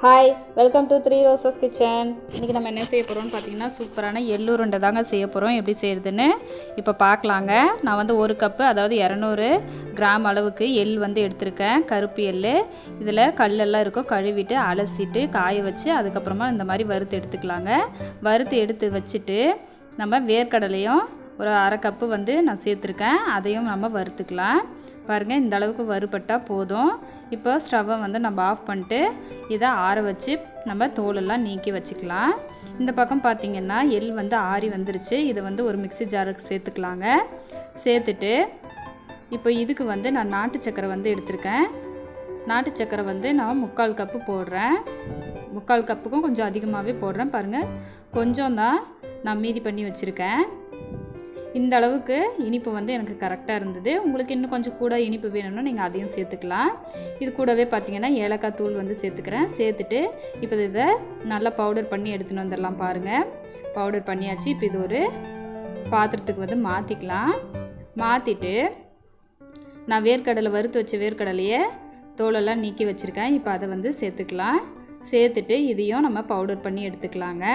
Hi welcome to three roses kitchen இன்றைக்கி நம்ம என்ன செய்ய போகிறோம்னு பார்த்தீங்கன்னா சூப்பரான எள்ளு உருண்டை தாங்க செய்ய போகிறோம் எப்படி செய்கிறதுன்னு இப்போ பார்க்கலாங்க நான் வந்து ஒரு கப்பு அதாவது இரநூறு கிராம் அளவுக்கு எள் வந்து எடுத்திருக்கேன். கருப்பு எள் இதில் கல்லெல்லாம் இருக்கும். கழுவிட்டு அலசிட்டு காய வச்சு அதுக்கப்புறமா இந்த மாதிரி வறுத்து எடுத்துக்கலாங்க. வறுத்து எடுத்து வச்சுட்டு நம்ம வேர்க்கடலையும் ஒரு அரை கப்பு வந்து நான் சேர்த்துருக்கேன். அதையும் நம்ம வறுத்துக்கலாம். பாருங்கள் இந்த அளவுக்கு வறுபட்டால் போதும். இப்போ ஸ்டவ்வை வந்து நம்ம ஆஃப் பண்ணிட்டு இதை ஆற வச்சு நம்ம தோலெல்லாம் நீக்கி வச்சுக்கலாம். இந்த பக்கம் பார்த்திங்கன்னா எள் வந்து ஆறி வந்துருச்சு. இதை வந்து ஒரு மிக்ஸி ஜாருக்கு சேர்த்துக்கலாங்க. சேர்த்துட்டு இப்போ இதுக்கு வந்து நான் நாட்டு சக்கரை வந்து எடுத்திருக்கேன். நாட்டு சக்கரை வந்து நான் முக்கால் கப்பு போடுறேன். முக்கால் கப்புக்கும் கொஞ்சம் அதிகமாகவே போடுறேன் பாருங்கள் கொஞ்சம் தான் நான் மீதி பண்ணி வச்சுருக்கேன். இந்த அளவுக்கு இனிப்பு வந்து எனக்கு கரெக்டாக இருந்தது. உங்களுக்கு இன்னும் கொஞ்சம் கூட இனிப்பு வேணும்னா நீங்கள் அதையும் சேர்த்துக்கலாம். இது கூடவே பார்த்தீங்கன்னா ஏலக்காய் தூள் வந்து சேர்த்துக்கிறேன். சேர்த்துட்டு இப்போ இதை நல்லா பவுடர் பண்ணி எடுத்துன்னு வந்துடலாம் பாருங்கள் பவுடர் பண்ணியாச்சு. இப்போ இது ஒரு பாத்திரத்துக்கு வந்து மாற்றிக்கலாம் மாற்றிட்டு நான் வேர்க்கடலை வறுத்து வச்ச வேர்க்கடலையே தோலெல்லாம் நீக்கி வச்சுருக்கேன். இப்போ அதை வந்து சேர்த்துக்கலாம். சேர்த்துட்டு இதையும் நம்ம பவுடர் பண்ணி எடுத்துக்கலாங்க.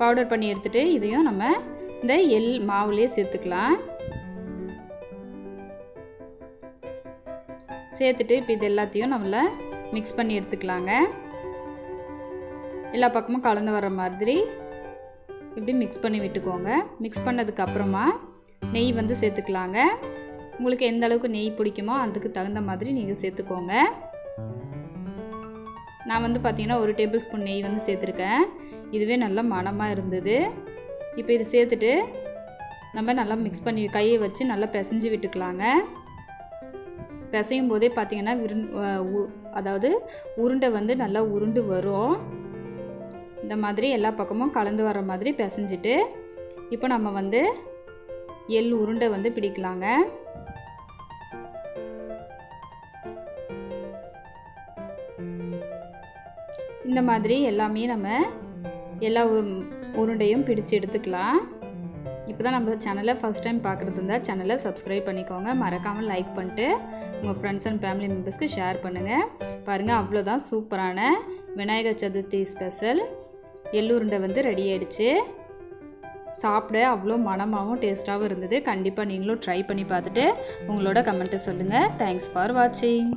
பவுடர் பண்ணி எடுத்துகிட்டு இதையும் நம்ம இந்த எள் மாவுலேயே சேர்த்துக்கலாம். சேர்த்துட்டு இப்போ இது எல்லாத்தையும் நம்மள மிக்ஸ் பண்ணி எடுத்துக்கலாங்க. எல்லா பக்கமும் கலந்து வர மாதிரி இப்படி மிக்ஸ் பண்ணி விட்டுக்கோங்க. மிக்ஸ் பண்ணதுக்கப்புறமா நெய் வந்து சேர்த்துக்கலாங்க. உங்களுக்கு எந்த அளவுக்கு நெய் பிடிக்குமோ அதுக்கு தகுந்த மாதிரி நீங்கள் சேர்த்துக்கோங்க. நான் வந்து பார்த்தீங்கன்னா ஒரு டேபிள் ஸ்பூன் நெய் வந்து சேர்த்துருக்கேன். இதுவே நல்லா மணமாக இருந்தது. இப்போ இதை சேர்த்துட்டு நம்ம நல்லா மிக்ஸ் பண்ணி கையை வச்சு நல்லா பிசைஞ்சு விட்டுக்கலாங்க. பிசையும் போதே பார்த்தீங்கன்னா விருண் அதாவது உருண்டை வந்து நல்லா உருண்டு வரும். இந்த மாதிரி எல்லா பக்கமும் கலந்து வர மாதிரி பிசைஞ்சிட்டு இப்போ நம்ம வந்து எள் உருண்டை வந்து பிடிக்கலாங்க. இந்த மாதிரி எல்லாமே நம்ம எல்லா உருண்டையும் பிடிச்சு எடுத்துக்கலாம். இப்போ தான் நம்ம சேனலை ஃபஸ்ட் டைம் பார்க்குறது இருந்தால் சேனலை சப்ஸ்கிரைப் பண்ணிக்கோங்க. மறக்காமல் லைக் பண்ணிட்டு உங்கள் ஃப்ரெண்ட்ஸ் அண்ட் ஃபேமிலி மெம்பர்ஸ்க்கு ஷேர் பண்ணுங்கள் பாருங்கள் அவ்வளோதான் சூப்பரான விநாயகர் சதுர்த்தி ஸ்பெஷல் எள்ளுருண்டை வந்து ரெடி ஆயிடுச்சு. சாப்பிட அவ்வளோ மனமாகவும் டேஸ்ட்டாகவும் இருந்தது. கண்டிப்பாக நீங்களும் ட்ரை பண்ணி பார்த்துட்டு உங்களோட கமெண்ட்டை சொல்லுங்கள் தேங்க்ஸ் ஃபார் வாட்சிங்